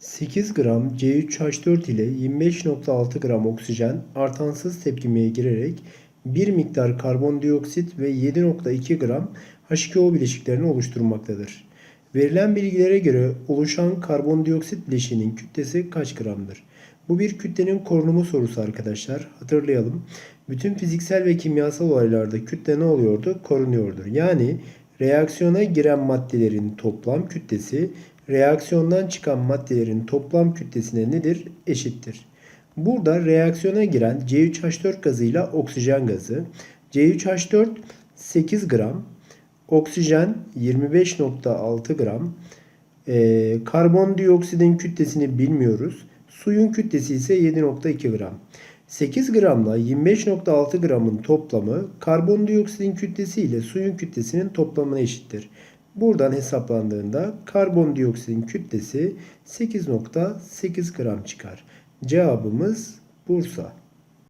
8 gram C3H4 ile 25.6 gram oksijen artansız tepkimeye girerek bir miktar karbondioksit ve 7.2 gram H2O bileşiklerini oluşturmaktadır. Verilen bilgilere göre oluşan karbondioksit bileşiğinin kütlesi kaç gramdır? Bu bir kütlenin korunumu sorusu arkadaşlar. Hatırlayalım. Bütün fiziksel ve kimyasal olaylarda kütle ne oluyordu? Korunuyordur. Yani reaksiyona giren maddelerin toplam kütlesi reaksiyondan çıkan maddelerin toplam kütlesine nedir? Eşittir. Burada reaksiyona giren C3H4 gazıyla oksijen gazı. C3H4 8 gram, oksijen 25.6 gram, ee, karbondioksidin kütlesini bilmiyoruz. Suyun kütlesi ise 7.2 gram. 8 gramla 25.6 gramın toplamı karbondioksidin kütlesi ile suyun kütlesinin toplamına eşittir. Buradan hesaplandığında karbondioksidin kütlesi 8.8 gram çıkar. Cevabımız Bursa.